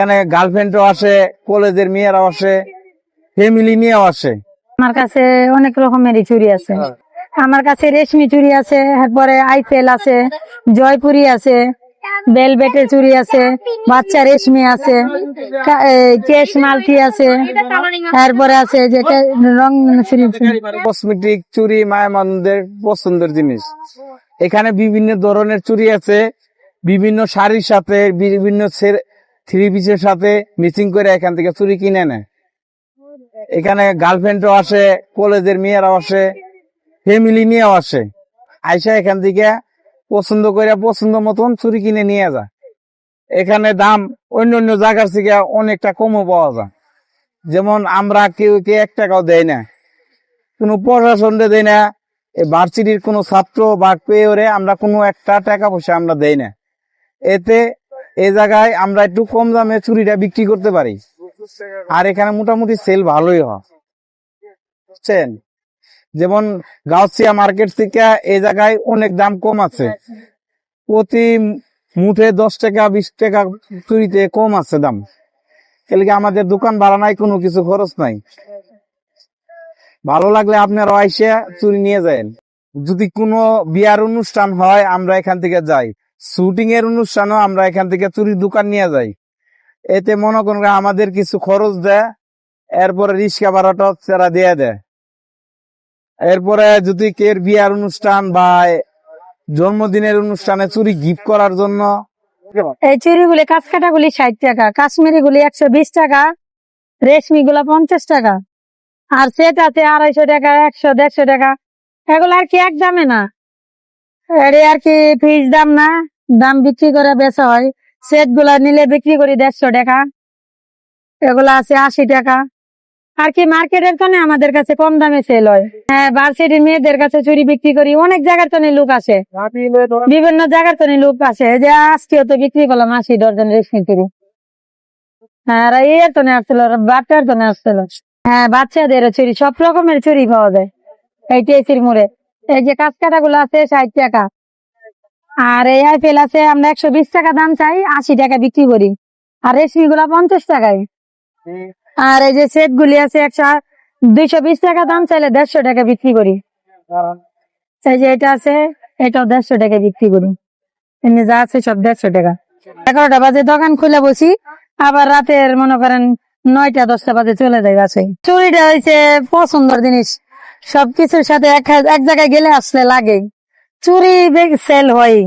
এখানে গার্লফ্রেন্ডও আসে কলেজের মেয়েরাও আসে ফ্যামিলি নিয়েও আসে। আমার কাছে অনেক রকমেরই চুরি আছে। আমার কাছে রেশমি চুড়ি আছে তারপরে আইফেল আছে জয়পুরি আছে বেলবেটের চুড়ি আছে বাচ্চা রেশমি আছে কেশ মালতি আছে তারপরে আছে যেটা রং কসমেটিক চুরি মায়ামানদের পছন্দের জিনিস। এখানে বিভিন্ন ধরনের চুরি আছে বিভিন্ন শাড়ির সাথে বিভিন্ন থ্রি পিসের সাথে মিসিং করে এখান থেকে চুরি কিনে নেয়। এখানে গার্লফ্রেন্ডও আসে, কলেজের মেয়েরাও আসে, ফ্যামিলি নিয়েও আসে। আইসা এখান থেকে পছন্দ করে পছন্দ মতন চুরি কিনে নিয়ে যায়। এখানে দাম অন্য অন্য জায়গার থেকে অনেকটা কমও পাওয়া যায়। যেমন আমরা কেউ কে এক টাকাও দেয় না। কোনো প্রশাসন দেয় না। ভার্সিটির কোনো ছাত্র বা পেয়রে আমরা কোনো একটা টাকা পয়সা আমরা দেই না। এতে এই জায়গায় আমরা একটু কম দামে চুরিটা বিক্রি করতে পারি। আর এখানে মোটামুটি সেল ভালোই হয়। বুঝছেন? যেমন গাউসিয়া মার্কেট থেকে এই জায়গায় অনেক দাম কম আছে। প্রতি মুঠে দশ টাকা, বিশ টাকা চুরিতে কম আছে দাম। এদিকে আমাদের দোকান ভাড়া নাই, কোনো কিছু খরচ নাই? ভালো লাগলে আপনারা আইসে চুরি নিয়ে যান। যদি কোনো বিয়ার অনুষ্ঠান হয়, আমরা এখান থেকে যাই। শুটিং এর অনুষ্ঠানও আমরা এখান থেকে চুরি দোকান নিয়ে যাই। এতে মনে করেন আমাদের কিছু খরচ দেয়, এরপরে রিক্সা ভাড়াটা তারা দিয়ে দেয়। এরপরে যদি কের বিয়ার অনুষ্ঠান বা জন্মদিনের অনুষ্ঠানে চুরি গিফট করার জন্য এই চুড়ি গুলি কাঁচকাটা গুলি ষাট টাকা কাশ্মীরি গুলি একশো বিশ টাকা রেশমি গুলা পঞ্চাশ টাকা, আর সেটাতে আড়াইশো টাকা, একশো, দেড়শো টাকা, এগুলো আর কি এক দামে না। এর আর কি ফিস দাম না? দাম বিক্রি করে বেচা হয়। সেটগুলা নিলে বিক্রি করি দেড়শো টাকা। এগুলা আছে আশি টাকা। আর কি মার্কেটের জন্য আমাদের কাছে কম দামে সেল হয়। হ্যাঁ ভার্সিটির মেয়েদের কাছে চুরি বিক্রি করি, অনেক জায়গার জন্য লোক আসে। বিভিন্ন জায়গার তো লোক আসে। যে আজকেও তো বিক্রি করলাম আশি ডজন রেশমি চুরি। হ্যাঁ ইয়ের তো আসছিল বাচ্চার তো আসছিল। হ্যাঁ বাচ্চাদের চুরি, সব রকমের চুরি পাওয়া যায়। এই টেসির মোড়ে। এই যে কাঁচকাটা গুলো আছে ষাট টাকা। আর এই আইপেল আছে আমরা একশো বিশ টাকা দাম চাই আশি টাকা বিক্রি করি। আর রেশমি গুলা পঞ্চাশ টাকায়। আর এই যে সেট গুলি আছে একশো দুইশো বিশ টাকা দাম চাইলে দেড়শো টাকা বিক্রি করি। এই যে এটা আছে এটাও দেড়শো টাকা বিক্রি করি। এমনি যা আছে সব দেড়শো টাকা। এগারোটা বাজে দোকান খুলে বসি আবার রাতের মনে করেন নয়টা দশটা বাজে চলে যায় গাছে। চুরিটা হয়েছে পছন্দের জিনিস। সবকিছুর সাথে এক এক জায়গায় গেলে আসলে লাগে। চুরি সেল হয়